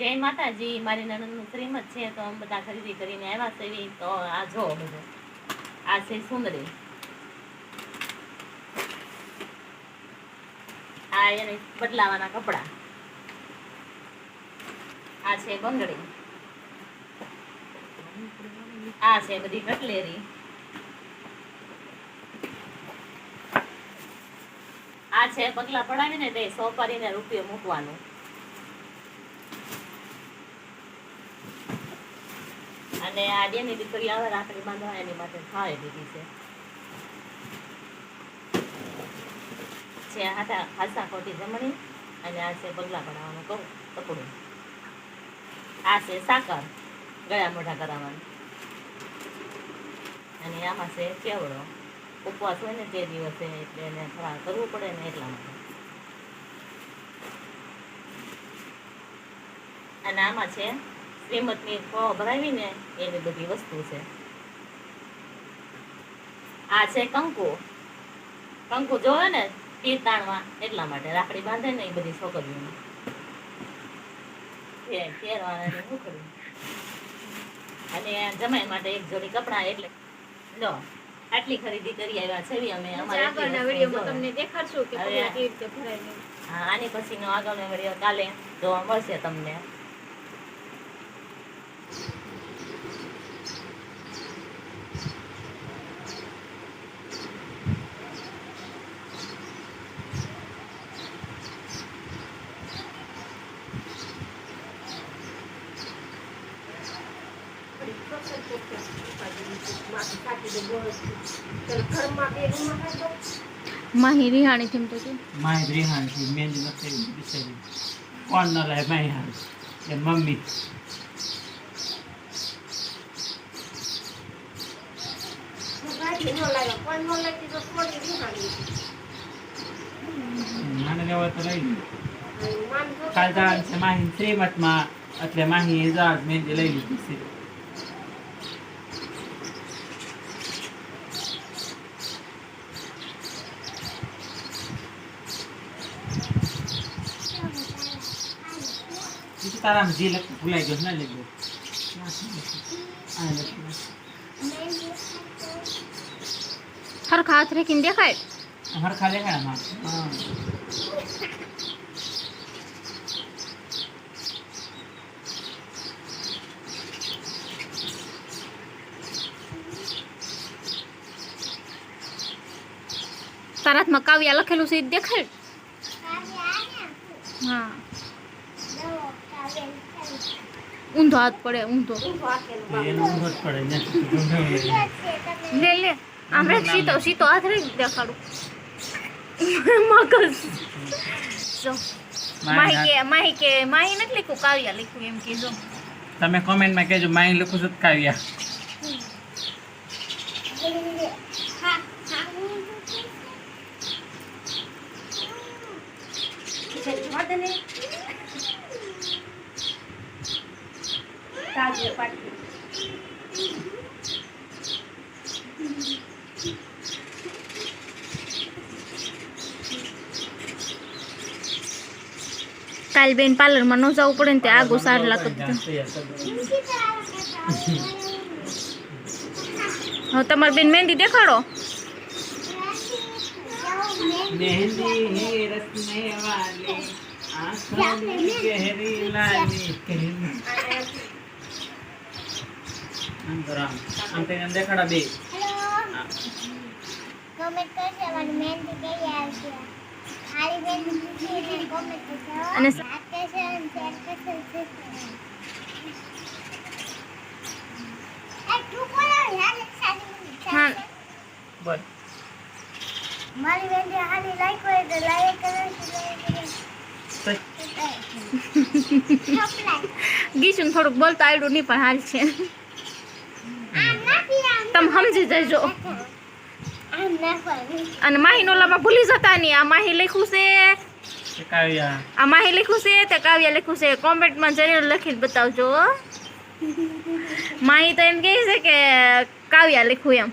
જય માતાજી, મારી નણંદનું શ્રીમત છે તો અમે બધા ખરીદી કરીને આવ્યા છે. તો આ જો બધું. આ છે સુંદરી. આ એને બદલાવાના કપડા. આ છે બંગડી. આ છે બધી કટલેરી. આ છે પગલા પડાવીને તે સોપારીને રૂપિયો મૂકવાનું. અને આ બેની દીકરી આવે રાખડી બાંધવા, એની માટે થાળી દીધી છે. છે હાથા ખાસા ખોટી જમણી અને આ છે પગલા પડાવવાનું કહું કપડું. આ છે સાકર, ગળા મોઢા કરાવવાનું. અને આમાં છે કેવડો? ઉપવાસ હોય ને તે દિવસે એટલે એને ફરાળ કરવું પડે ને એટલા માટે. અને આમાં છે શ્રીમતની ફો ભરાવીને એવી બધી વસ્તુ છે. આ છે કંકુ. કંકુ જોવે ને તીર તાણવા એટલા માટે રાખડી બાંધે ને એ બધી છોકરીઓને અને જમાઈ માટે એક જોડી કપડા એટલે લો આટલી ખરીદી કરી આવ્યા છે અમે અમારે આગળના વિડીયોમાં તમને દેખાડશું કે કેવી રીતે ભરાય. હા આની પછીનો આગળનો વીડિયો કાલે જોવા મળશે તમને. માહી રિહાણી થીમ તો છે. માય રિહાણથી મહેંદી નથી બિચારી. કોણ ન લાય માહી હાણી એ મમ્મી. કાલ જવાનું છે માહી શ્રીમતમાં એટલે માહી જાગ મહેંદી લઈ લીધી છે. તારામાં જે લખ ભૂલાઈ ગયો ના લેજો હરખા હાથ રેખીને દેખાય? હરખા દેખાય હા તારા હાથમાં કાવ્યા લખેલું છે એ દેખાય? હા. ઊંધો હાથ પડે ઊંધો. એનો ઊંધો જ પડે ને લે લે આમ રાખ સીતો સીતો હાથ રહી દેખાડું. મગજ. જો. માહી કે માહી કે માહી નથી લખ્યું કાવ્યા લખ્યું એમ કીધું તમે કોમેન્ટમાં કહેજો માહી લખું છું તો પાટી કાલ બેન પાર્લરમાં ન જવું પડે ને તે આગો સાર લાગતું હવે તમારી બેન મહેંદી દેખાડો. મહેંદી રસને વાલી આંખોની ગહેરી લાલી. કહેરી આમ કરો આમ આમ કરીને આમ દેખાડા બે. હા. કોમેન્ટ કરશે અને બેન બોલો. મારી મહેંદી હાલી લાઈક હોય તો લાઈક કરો ગીશું થોડુંક બોલતો આવડું નહીં પણ હાલ છે. તમે સમજી જજો. અને માહી નોલામાં ભૂલી જતા નહીં. આ માહી લખ્યું છે. આ માહી લખ્યું છે તે કાવ્ય લખ્યું છે. કોમેન્ટમાં જરૂર લખીને બતાવજો હો. માહી તો એમ કહે છે કે કાવ્યા લખ્યું એમ.